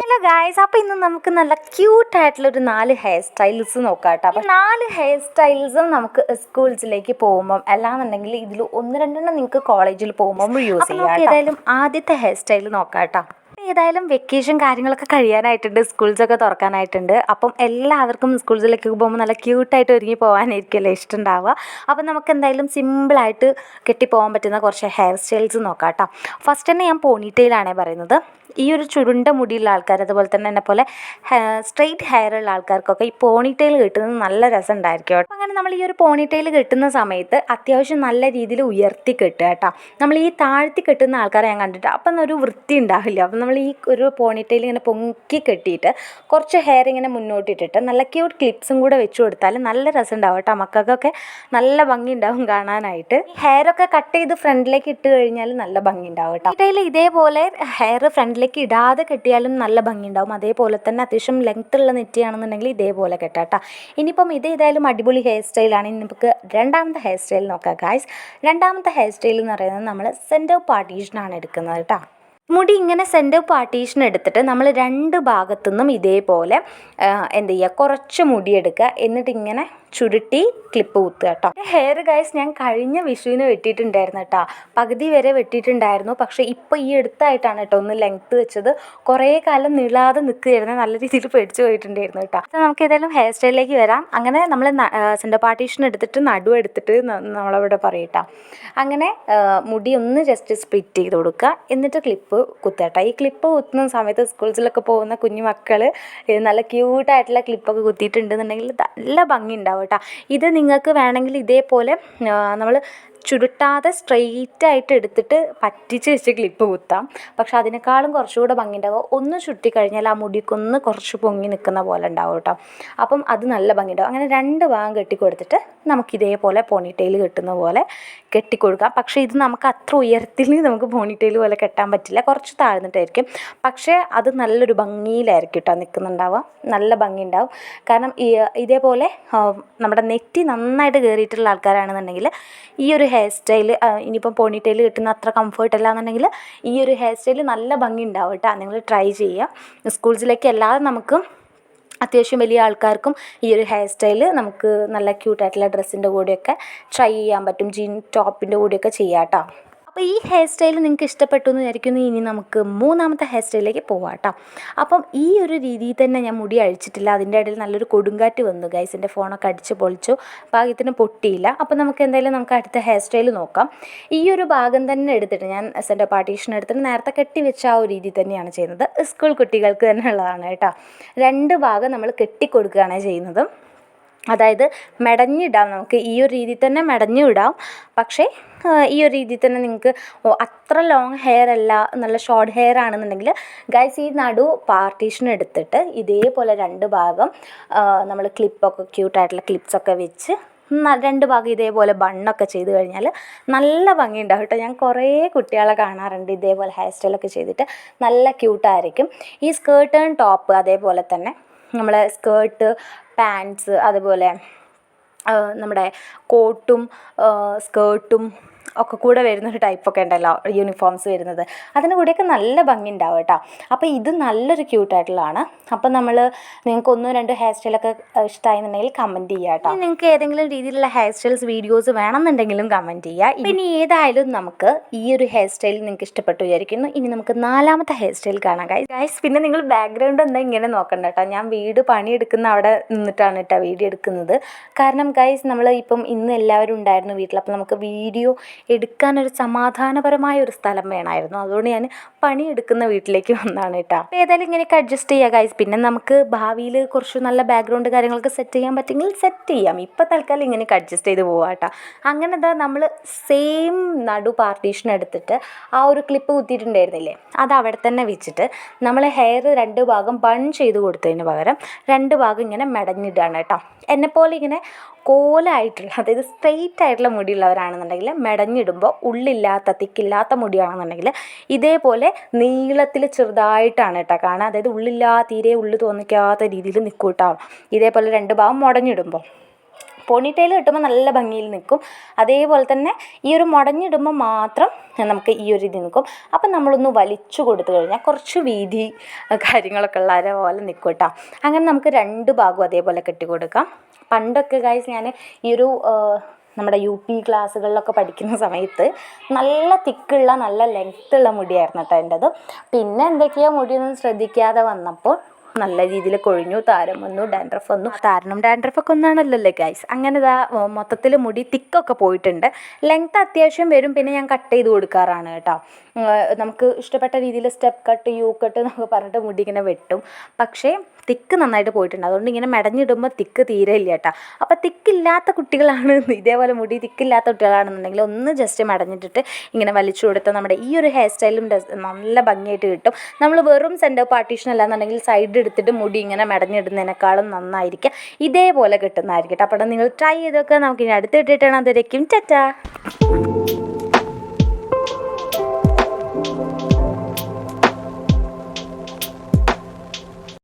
Hello guys അപ്പോൾ ഇന്ന് നമുക്ക് നല്ല ക്യൂട്ട് ആയിട്ടുള്ള ഒരു നാല് ഹെയർ സ്റ്റൈൽസ് നോക്കാം കേട്ടോ അപ്പോൾ നാല് ഹെയർ സ്റ്റൈൽസും നമുക്ക് സ്കൂൾസിലേക്ക് പോകുമ്പം അല്ലാന്നുണ്ടെങ്കിൽ ഇതിൽ ഒന്ന് രണ്ടെണ്ണം നിങ്ങൾക്ക് കോളേജിൽ പോകുമ്പോൾ യൂസ് ചെയ്യാം ഏതായാലും ആദ്യത്തെ ഹെയർ സ്റ്റൈൽ നോക്കാം കേട്ടോ ഏതായാലും വെക്കേഷൻ കാര്യങ്ങളൊക്കെ കഴിയാനായിട്ടുണ്ട് സ്കൂൾസൊക്കെ തുറക്കാനായിട്ടുണ്ട്. അപ്പം എല്ലാവർക്കും സ്കൂൾസിലേക്ക് പോകുമ്പോൾ നല്ല ക്യൂട്ടായിട്ട് ഒരുങ്ങി പോകാനായിരിക്കുമല്ലേ ഇഷ്ടം ഉണ്ടാവുക അപ്പം നമുക്ക് എന്തായാലും സിമ്പിളായിട്ട് കെട്ടിപ്പോകാൻ പറ്റുന്ന കുറച്ച് ഹെയർ സ്റ്റൈൽസ് നോക്കാം കേട്ടോ ഫസ്റ്റ് തന്നെ ഞാൻ പോണിറ്റെയിലാണേ പറയുന്നത്. ഈ ഒരു ചുരുണ്ട മുടിയുള്ള ആൾക്കാർ അതുപോലെ തന്നെ എന്നെ പോലെ സ്ട്രെയിറ്റ് ഹെയർ ഉള്ള ആൾക്കാർക്കൊക്കെ ഈ പോണിറ്റെയിൽ കിട്ടുന്നത് നല്ല രസം ഉണ്ടായിരിക്കും കേട്ടോ. അങ്ങനെ നമ്മൾ ഈ ഒരു പോണിറ്റെയിൽ കിട്ടുന്ന സമയത്ത് അത്യാവശ്യം നല്ല രീതിയിൽ ഉയർത്തി കെട്ടുക കേട്ടോ. നമ്മൾ ഈ താഴ്ത്തി കെട്ടുന്ന ആൾക്കാരെ ഞാൻ കണ്ടിട്ട് അപ്പം ഒരു വൃത്തി ഉണ്ടാവില്ല. അപ്പം നമ്മൾ ഈ ഒരു പോണിറ്റെയിൽ ഇങ്ങനെ പൊക്കി കെട്ടിയിട്ട് കുറച്ച് ഹെയർ ഇങ്ങനെ മുന്നോട്ടിട്ടിട്ട് നല്ല ക്യൂട്ട് ക്ലിപ്സും കൂടെ വെച്ച് കൊടുത്താൽ നല്ല രസം ഉണ്ടാവും കേട്ടോ. മക്കൾക്കൊക്കെ നല്ല ഭംഗി ഉണ്ടാവും കാണാനായിട്ട് ഹെയർ ഒക്കെ കട്ട് ചെയ്ത് ഫ്രണ്ടിലേക്ക് ഇട്ട് കഴിഞ്ഞാൽ നല്ല ഭംഗി ഉണ്ടാവും കേട്ടോ. ഇടയിൽ ഇതേപോലെ ഹെയർ ഫ്രണ്ടിലേക്ക് ഇടാതെ കെട്ടിയാലും നല്ല ഭംഗി ഉണ്ടാവും അതേപോലെ തന്നെ അത്യാവശ്യം ലെങ്ത് ഉള്ള നെറ്റിയാണെന്നുണ്ടെങ്കിൽ ഇതേപോലെ കെട്ടാം കേട്ടോ. ഇനിയിപ്പം ഇത് ഏതായാലും അടിപൊളി ഹെയർ സ്റ്റൈലാണ് ഇനി നമുക്ക് രണ്ടാമത്തെ ഹെയർ സ്റ്റൈൽ നോക്കാം ഗായ്സ് രണ്ടാമത്തെ ഹെയർ സ്റ്റൈൽ എന്ന് പറയുന്നത് നമ്മൾ സെന്റർ പാർട്ടീഷനാണ് എടുക്കുന്നത് കേട്ടോ. മുടി ഇങ്ങനെ സെന്റർ പാർട്ടീഷൻ എടുത്തിട്ട് നമ്മൾ രണ്ട് ഭാഗത്തു നിന്നും ഇതേപോലെ എന്ത് ചെയ്യുക കുറച്ച് മുടി എടുക്കുക. എന്നിട്ട് ഇങ്ങനെ ചുരുട്ടി ക്ലിപ്പ് കുത്തുക കേട്ടോ ഹെയർ ഗൈസ് ഞാൻ കഴിഞ്ഞ വിഷുവിന് വെട്ടിയിട്ടുണ്ടായിരുന്നു കേട്ടോ പകുതി വരെ വെട്ടിയിട്ടുണ്ടായിരുന്നു. പക്ഷേ ഇപ്പോൾ ഈ അടുത്തായിട്ടാണ് കേട്ടോ ഒന്ന് ലെങ്ത്ത് വെച്ചത്. കുറേ കാലം നീളാതെ നിൽക്കുകയായിരുന്നു. നല്ല രീതിയിൽ പേടിച്ച് പോയിട്ടുണ്ടായിരുന്നു കേട്ടോ അപ്പോൾ നമുക്ക് ഏതായാലും ഹെയർ സ്റ്റൈലിലേക്ക് വരാം. അങ്ങനെ നമ്മൾ സെന്റർ പാർട്ടീഷൻ എടുത്തിട്ട് നടു എടുത്തിട്ട് നമ്മളവിടെ പറയട്ടോ. അങ്ങനെ മുടി ഒന്ന് ജസ്റ്റ് സ്പ്ലിറ്റ് ചെയ്ത് കൊടുക്കുക. എന്നിട്ട് ക്ലിപ്പ് കുത്തേട്ടോ ഈ ക്ലിപ്പ് കുത്തുന്ന സമയത്ത് സ്കൂൾസിലൊക്കെ പോകുന്ന കുഞ്ഞു മക്കൾ നല്ല ക്യൂട്ടായിട്ടുള്ള ക്ലിപ്പൊക്കെ കുത്തിയിട്ടുണ്ടെന്നുണ്ടെങ്കിൽ നല്ല ഭംഗി ഉണ്ടാവും. കേട്ടോ ഇത് നിങ്ങൾക്ക് വേണമെങ്കിൽ ഇതേപോലെ നമ്മൾ ചുരുട്ടാതെ സ്ട്രെയിറ്റ് ആയിട്ട് എടുത്തിട്ട് പറ്റിച്ച് വെച്ച് ക്ലിപ്പ് കുത്താം. പക്ഷെ അതിനേക്കാളും കുറച്ചുകൂടെ ഭംഗി ഉണ്ടാവും ഒന്ന് ചുട്ടിക്കഴിഞ്ഞാൽ കഴിഞ്ഞാൽ ആ മുടിക്കൊന്ന് കുറച്ച് പൊങ്ങി നിൽക്കുന്ന പോലെ ഉണ്ടാവും കേട്ടോ. അപ്പം അത് നല്ല ഭംഗി ഉണ്ടാവും അങ്ങനെ രണ്ട് ഭാഗം കെട്ടിക്കൊടുത്തിട്ട് നമുക്ക് ഇതേപോലെ പോണിറ്റെയിൽ കെട്ടുന്ന പോലെ കെട്ടിക്കൊടുക്കാം. പക്ഷേ ഇത് നമുക്ക് അത്ര ഉയരത്തിൽ നമുക്ക് പോണിറ്റെയിൽ പോലെ കെട്ടാൻ പറ്റില്ല. കുറച്ച് താഴ്ന്നിട്ടായിരിക്കും. പക്ഷേ അത് നല്ലൊരു ഭംഗിയിലായിരിക്കും കേട്ടോ നിൽക്കുന്നുണ്ടാവുക. നല്ല ഭംഗി ഉണ്ടാവും കാരണം ഇതേപോലെ നമ്മുടെ നെറ്റി നന്നായിട്ട് കയറിയിട്ടുള്ള ആൾക്കാരാണെന്നുണ്ടെങ്കിൽ ഈ ഒരു ഹെയർ സ്റ്റൈൽ ഇനിയിപ്പം പോണിറ്റെയിൽ കിട്ടുന്ന അത്ര കംഫർട്ട് എന്നുണ്ടെങ്കിൽ ഈ ഒരു ഹെയർ സ്റ്റൈൽ നല്ല ഭംഗി ഉണ്ടാവും കേട്ടോ. നിങ്ങൾ ട്രൈ ചെയ്യുക. സ്കൂൾസിലേക്ക് അല്ലാതെ നമുക്ക് അത്യാവശ്യം വലിയ ആൾക്കാർക്കും ഈ ഒരു ഹെയർ സ്റ്റൈൽ നമുക്ക് നല്ല ക്യൂട്ടായിട്ടുള്ള ഡ്രസ്സിന്റെ കൂടെയൊക്കെ ട്രൈ ചെയ്യാൻ പറ്റും. ജീൻ ടോപ്പിന്റെ കൂടെയൊക്കെ ചെയ്യാം കേട്ടോ. അപ്പോൾ ഈ ഹെയർ സ്റ്റൈൽ നിങ്ങൾക്ക് ഇഷ്ടപ്പെട്ടു എന്ന് വിചാരിക്കുന്നു. ഇനി നമുക്ക് മൂന്നാമത്തെ ഹെയർ സ്റ്റൈലിലേക്ക് പോവാം കേട്ടോ അപ്പം ഈ ഒരു രീതിയിൽ തന്നെ ഞാൻ മുടി അഴിച്ചിട്ടില്ല. അതിന്റെ ഇടയിൽ നല്ലൊരു കൊടുങ്കാറ്റ് വന്നു ഗൈസ് എന്റെ ഫോണൊക്കെ അടിച്ച് പൊളിച്ചു. ഭാഗ്യത്തിന് പൊട്ടിയില്ല. അപ്പം നമുക്ക് എന്തായാലും നമുക്ക് അടുത്ത ഹെയർ സ്റ്റൈൽ നോക്കാം. ഈ ഒരു ഭാഗം തന്നെ എടുത്തിട്ട് ഞാൻ സെന്റെ പാർട്ടീഷൻ എടുത്തിട്ട് നേരത്തെ കെട്ടിവെച്ച ആ ഒരു രീതി തന്നെയാണ് ചെയ്യുന്നത്. സ്കൂൾ കുട്ടികൾക്ക് തന്നെ ഉള്ളതാണ് കേട്ടോ രണ്ട് ഭാഗം നമ്മൾ കെട്ടിക്കൊടുക്കുകയാണ് ചെയ്യുന്നത്. അതായത് മെടഞ്ഞിടാം നമുക്ക്. ഈ ഒരു രീതിയിൽ തന്നെ മെടഞ്ഞു ഇടാം പക്ഷേ ഈ ഒരു രീതിയിൽ തന്നെ നിങ്ങൾക്ക് ഓ, അത്ര ലോങ് ഹെയർ അല്ല നല്ല ഷോർട്ട് ഹെയർ ആണെന്നുണ്ടെങ്കിൽ ഗൈസ് ഈ നടു പാർട്ടീഷൻ എടുത്തിട്ട് ഇതേപോലെ രണ്ട് ഭാഗം നമ്മൾ ക്ലിപ്പൊക്കെ ക്യൂട്ടായിട്ടുള്ള ക്ലിപ്സൊക്കെ വെച്ച് രണ്ട് ഭാഗം ഇതേപോലെ ബണ്ണൊക്കെ ചെയ്ത് കഴിഞ്ഞാൽ നല്ല ഭംഗി ഉണ്ടാവും കേട്ടോ. ഞാൻ കുറേ കുട്ടികളെ കാണാറുണ്ട് ഇതേപോലെ ഹെയർ സ്റ്റൈലൊക്കെ ചെയ്തിട്ട്. നല്ല ക്യൂട്ടായിരിക്കും ഈ സ്കേർട്ട് ടോപ്പ് അതേപോലെ തന്നെ നമ്മളെ സ്കേർട്ട് പാന്റ്സ് അതുപോലെ നമ്മുടെ കോട്ടും സ്കേർട്ടും ഒക്കെ കൂടെ വരുന്ന ഒരു ടൈപ്പൊക്കെ ഉണ്ടല്ലോ യൂണിഫോംസ് വരുന്നത്. അതിന് കൂടെയൊക്കെ നല്ല ഭംഗി ഉണ്ടാവും കേട്ടോ. അപ്പോൾ ഇത് നല്ലൊരു ക്യൂട്ടായിട്ടുള്ളതാണ് അപ്പോൾ നമ്മൾ നിങ്ങൾക്ക് ഒന്നോ രണ്ടോ ഹെയർ സ്റ്റൈലൊക്കെ ഇഷ്ടമായിരുന്നുണ്ടെങ്കിൽ കമന്റ് ചെയ്യുക കേട്ടോ. നിങ്ങൾക്ക് ഏതെങ്കിലും രീതിയിലുള്ള ഹെയർ സ്റ്റൈൽസ് വീഡിയോസ് വേണമെന്നുണ്ടെങ്കിലും കമന്റ് ചെയ്യുക ഇനി ഏതായാലും നമുക്ക് ഈ ഒരു ഹെയർ സ്റ്റൈൽ നിങ്ങൾക്ക് ഇഷ്ടപ്പെട്ടു വിചാരിക്കുന്നു. ഇനി നമുക്ക് നാലാമത്തെ ഹെയർ സ്റ്റൈൽ കാണാം ഗൈസ് ഗൈസ് പിന്നെ നിങ്ങൾ ബാക്ക്ഗ്രൗണ്ട് എന്താ ഇങ്ങനെ നോക്കണ്ട കേട്ടോ. ഞാൻ വീട് പണിയെടുക്കുന്ന അവിടെ നിന്നിട്ടാണ് കേട്ടോ വീഡിയോ എടുക്കുന്നത്. കാരണം ഗൈസ് നമ്മൾ ഇപ്പം ഇന്ന് എല്ലാവരും ഉണ്ടായിരുന്നു വീട്ടിൽ. അപ്പം നമുക്ക് വീഡിയോ എടുക്കാനൊരു സമാധാനപരമായ ഒരു സ്ഥലം വേണമായിരുന്നു. അതുകൊണ്ട് ഞാൻ പണിയെടുക്കുന്ന വീട്ടിലേക്ക് വന്നാണ് കേട്ടോ. അപ്പോൾ ഏതായാലും ഇങ്ങനെയൊക്കെ അഡ്ജസ്റ്റ് ചെയ്യുക ഗൈസ് പിന്നെ നമുക്ക് ഭാവിയിൽ കുറച്ച് നല്ല ബാക്ക്ഗ്രൗണ്ട് കാര്യങ്ങളൊക്കെ സെറ്റ് ചെയ്യാൻ പറ്റുമെങ്കിൽ സെറ്റ് ചെയ്യാം. ഇപ്പോൾ തൽക്കാലം ഇങ്ങനെയൊക്കെ അഡ്ജസ്റ്റ് ചെയ്ത് പോവാം കേട്ടോ. അങ്ങനെ എന്താ നമ്മൾ സെയിം നടു പാർട്ടീഷൻ എടുത്തിട്ട് ആ ഒരു ക്ലിപ്പ് കുത്തിയിട്ടുണ്ടായിരുന്നില്ലേ? അത് അവിടെ തന്നെ വെച്ചിട്ട് നമ്മൾ ഹെയർ രണ്ട് ഭാഗം ബൺ ചെയ്ത് കൊടുത്തതിന് പകരം രണ്ട് ഭാഗം ഇങ്ങനെ മെടഞ്ഞിടുകയാണ് കേട്ടോ. എന്നെപ്പോലെ ഇങ്ങനെ കോലായിട്ടുള്ള അതായത് സ്ട്രെയിറ്റ് ആയിട്ടുള്ള മുടിയുള്ളവരാണെന്നുണ്ടെങ്കിൽ മെടഞ്ഞിടുമ്പോൾ ഉള്ളില്ലാത്ത തിക്കില്ലാത്ത മുടിയാണെന്നുണ്ടെങ്കിൽ ഇതേപോലെ നീളത്തിൽ ചെറുതായിട്ടാണ് കേട്ടോ. കാണുക അതായത് ഉള്ളില്ലാ തീരെ ഉള്ളു തോന്നിക്കാത്ത രീതിയിൽ നിൽക്കും കേട്ടോ ഇതേപോലെ രണ്ട് ഭാഗം മുടഞ്ഞിടുമ്പോൾ പോണിറ്റെയിൽ കിട്ടുമ്പോൾ നല്ല ഭംഗിയിൽ നിൽക്കും അതേപോലെ തന്നെ ഈ ഒരു മുടഞ്ഞിടുമ്പോൾ മാത്രം നമുക്ക് ഈ ഒരു ഇത് നിൽക്കും അപ്പം നമ്മളൊന്ന് വലിച്ചു കൊടുത്തു കഴിഞ്ഞാൽ കുറച്ച് വീതി കാര്യങ്ങളൊക്കെ ഉള്ള അര പോലെ നിൽക്കും കേട്ടോ അങ്ങനെ നമുക്ക് രണ്ട് ഭാഗവും അതേപോലെ കെട്ടി കൊടുക്കാം പണ്ടൊക്കെ ഗൈസ് ഞാൻ ഈ ഒരു നമ്മുടെ യു പി ക്ലാസ്സുകളിലൊക്കെ പഠിക്കുന്ന സമയത്ത് നല്ല തിക്കുള്ള നല്ല ലെങ്ത്തുള്ള മുടിയായിരുന്നു കേട്ടോ എന്റെത്. പിന്നെ എന്തൊക്കെയോ മുടിയൊന്നും ശ്രദ്ധിക്കാതെ വന്നപ്പോൾ നല്ല രീതിയിൽ കൊഴിഞ്ഞു താരം വന്നു ഡാൻഡ്രഫ് വന്നു. താരനും ഡാൻഡ്രഫൊക്കെ ഒന്നാണല്ലോ ഗൈസ് അങ്ങനെ ഇതാ മൊത്തത്തിൽ മുടി തിക്കൊക്കെ പോയിട്ടുണ്ട്. ലെങ്ത് അത്യാവശ്യം വരും പിന്നെ ഞാൻ കട്ട് ചെയ്ത് കൊടുക്കാറാണ് കേട്ടോ നമുക്ക് ഇഷ്ടപ്പെട്ട രീതിയിൽ സ്റ്റെപ്പ് കട്ട് യൂ കട്ട് എന്നൊക്കെ പറഞ്ഞിട്ട് മുടി ഇങ്ങനെ വെട്ടും. പക്ഷേ തിക്ക് നന്നായിട്ട് പോയിട്ടുണ്ട്. അതുകൊണ്ട് ഇങ്ങനെ മെടഞ്ഞിടുമ്പോൾ തിക്ക് തീരെ ഇല്ല കേട്ടോ. അപ്പോൾ തിക്കില്ലാത്ത കുട്ടികളാണ് ഇതേപോലെ മുടി തിക്കില്ലാത്ത കുട്ടികളാണെന്നുണ്ടെങ്കിൽ ഒന്ന് ജസ്റ്റ് മടഞ്ഞിട്ടിട്ട് ഇങ്ങനെ വലിച്ചു കൊടുത്താൽ നമ്മുടെ ഈ ഒരു ഹെയർ സ്റ്റൈലും നല്ല ഭംഗിയായിട്ട് കിട്ടും. നമ്മൾ വെറും സെന്റർ പാർട്ടീഷൻ അല്ലാന്നുണ്ടെങ്കിൽ സൈഡ് എടുത്തിട്ട് മുടി ഇങ്ങനെ മെടഞ്ഞിടുന്നതിനേക്കാളും നന്നായിരിക്കും. ഇതേപോലെ കിട്ടുന്നതായിരിക്കും കേട്ടോ. അപ്പോൾ നിങ്ങൾ ട്രൈ ചെയ്തൊക്കെ നമുക്ക് ഇനി അടുത്തിട്ടിട്ടാണ് അതിരക്കും ചറ്റാ